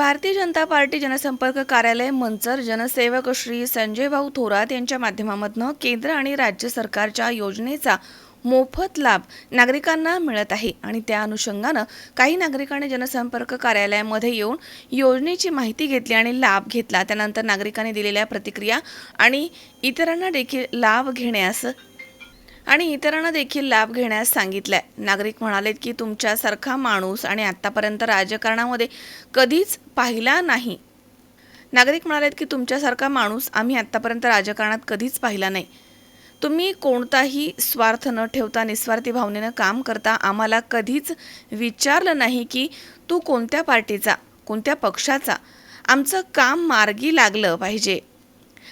Bharatiya Janata party जनसंपर्क कार्यालय मंचर जनसेवक श्री संजय भाऊ थोरात यांच्या माध्यमामधनं केंद्र आणि राज्य सरकारच्या योजनेचा मोफत लाभ नागरिकांना मिळत आहे. आणि त्या अनुषंगानं काही नागरिकांनी जनसंपर्क कार्यालयामध्ये येऊन योजनेची माहिती घेतली आणि लाभ घेतला. त्यानंतर नागरिकांनी दिलेल्या प्रतिक्रिया आणि इतरांना देखील लाभ घेण्यास आणि इतरांना देखील लाभ घेण्यास सांगितलंय. नागरिक म्हणालेत की तुमच्यासारखा माणूस आणि आत्तापर्यंत राजकारणामध्ये कधीच पाहिला नाही. नागरिक म्हणालेत की तुमच्यासारखा माणूस आम्ही आत्तापर्यंत राजकारणात कधीच पाहिला नाही. तुम्ही कोणताही स्वार्थ न ठेवता निस्वार्थी भावनेनं काम करता आम्हाला कधीच विचारलं नाही की तू कोणत्या पार्टीचा कोणत्या पक्षाचा? आमचं काम मार्गी लागलं पाहिजे.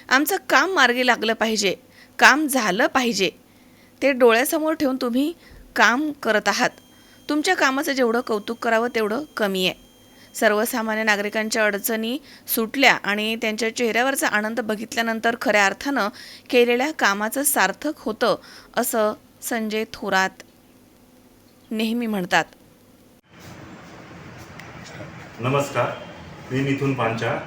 आमचं काम मार्गी लागलं पाहिजे. काम झालं पाहिजे. ते डोळ्यासमोर ठेवून तुम्ही काम करत आहात. तुमच्या कामाचं जेवढं कौतुक करावं तेवढं कमी आहे. सर्वसामान्य नागरिकांच्या अडचणी सुटल्या आणि त्यांच्या चेहऱ्यावरचा आनंद बघितल्यानंतर खऱ्या अर्थानं केलेल्या कामाचं सार्थक होतं असं संजय थोरात नेहमी म्हणतात. नमस्कार मी मिथून पांचा.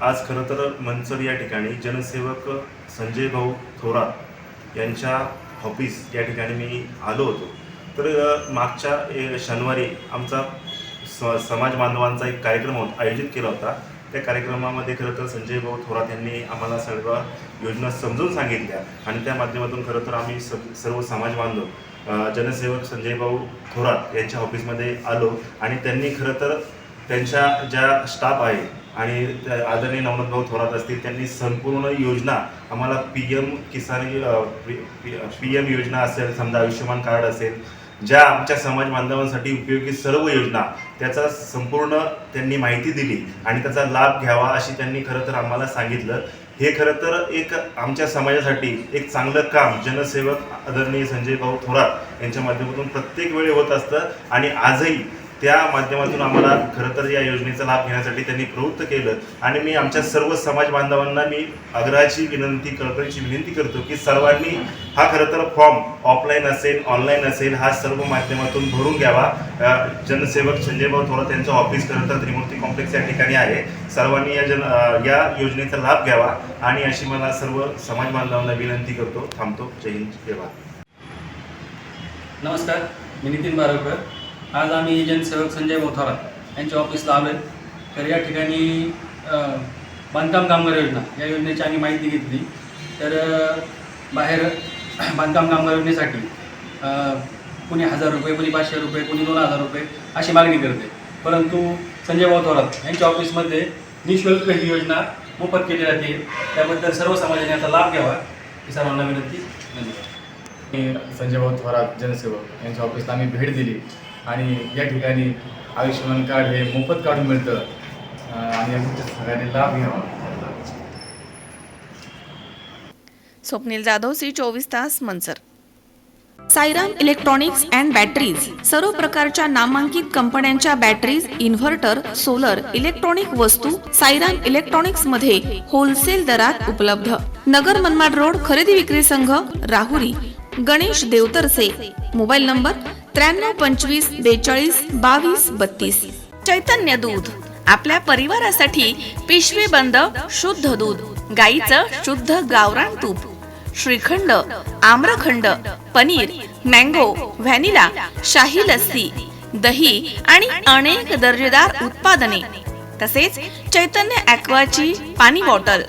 आज खरं तर मंचर या ठिकाणी जनसेवक संजय भाऊ थोरात यांच्या ऑफिस या ठिकाणी मी आलो होतो. तर मागच्या शनिवारी आमचा स समाज बांधवांचा एक कार्यक्रम होत आयोजित केला होता. त्या कार्यक्रमामध्ये खरं तर संजय भाऊ थोरात यांनी आम्हाला सर्व योजना समजून सांगितल्या आणि त्या माध्यमातून खरं तर आम्ही स सर्व समाज बांधव जनसेवक संजय भाऊ थोरात यांच्या ऑफिसमध्ये आलो आणि त्यांनी खरं तर त्यांच्या ज्या स्टाफ आहे आणि त्या आदरणीय नवनाथ भाऊ थोरात असतील त्यांनी संपूर्ण योजना आम्हाला P M Kisan P M योजना असेल समजा आयुष्यमान कार्ड असेल ज्या आमच्या समाज बांधवांसाठी उपयोगी सर्व योजना त्याचा संपूर्ण त्यांनी माहिती दिली आणि त्याचा लाभ घ्यावा अशी त्यांनी खरं तर आम्हाला सांगितलं. हे खरं तर एक आमच्या समाजासाठी एक चांगलं काम जनसेवक आदरणीय संजय भाऊ थोरात यांच्या माध्यमातून प्रत्येक वेळी होत असतं आणि आजही त्या माध्यमातून आम्हाला खरं तर या योजनेचा लाभ घेण्यासाठी त्यांनी प्रवृत्त केलं. आणि मी आमच्या सर्व समाज बांधवांना मी आग्रहाची विनंती कळकळीची विनंती करतो की सर्वांनी हा खरं तर फॉर्म ऑफलाईन असेल ऑनलाईन असेल हा सर्व माध्यमातून भरून घ्यावा. जनसेवक संजयभाऊ थोरात यांचं ऑफिस खरं तर त्रिमूर्ती कॉम्प्लेक्स या ठिकाणी आहे. सर्वांनी या जन या योजनेचा लाभ घ्यावा आणि अशी मला सर्व समाज बांधवांना विनंती करतो थांबतो. जय हिंद जय भारत. नमस्कार मी नितीन बारवकर. आज आम्ही जनसेवक संजय मोथारा यांच्या ऑफिसला आलो आहे तर या ठिकाणी बांधकाम कामगार योजना या योजनेची आम्ही माहिती घेतली. तर बाहेर बांधकाम कामगार योजनेसाठी कुणी हजार रुपये कुणी पाचशे रुपये कुणी दोन हजार रुपये अशी मागणी करते. परंतु संजय भाऊ थोरात यांच्या ऑफिसमध्ये निशुल्क ही योजना मोफत केली जाते. त्याबद्दल सर्व समाजाने याचा लाभ घ्यावा. ही सर्वांना विनंती धन्यवाद. मी संजय भाऊ थोरात जनसेवक यांच्या ऑफिसला आम्ही भेट दिली. आणि या ठिकाणी आयुष्यमान कार्ड हे मोफत काढून मिळतं. आणि याचा सगळ्यांनी लाभ घ्यावा. स्वप्नील जाधव सी चोवीस तास Manchar. Sairam electronics and batteries सर्व प्रकारच्या नामांकित कंपन्यांच्या बॅटरीज इन्व्हर्टर सोलर इलेक्ट्रॉनिक वस्तू सायराम इलेक्ट्रॉनिक्समध्ये होलसेल दरात उपलब्ध. नगर मनमाड रोड खरेदी विक्री संघ राहुरी. गणेश देवतरसे. मोबाईल नंबर त्र्याण्णव पंचवीस बेचाळीस बावीस बत्तीस. चैतन्य दूध. आपल्या परिवारासाठी पिशवी बंद शुद्ध दूध. गाईचं शुद्ध गावरान तूप. श्रीखंड आम्रखंड पनीर मँगो व्हॅनिला शाही लस्सी दही आणि अनेक दर्जेदार उत्पादने. तसेच चैतन्य ॲक्वाची पाणी बॉटल.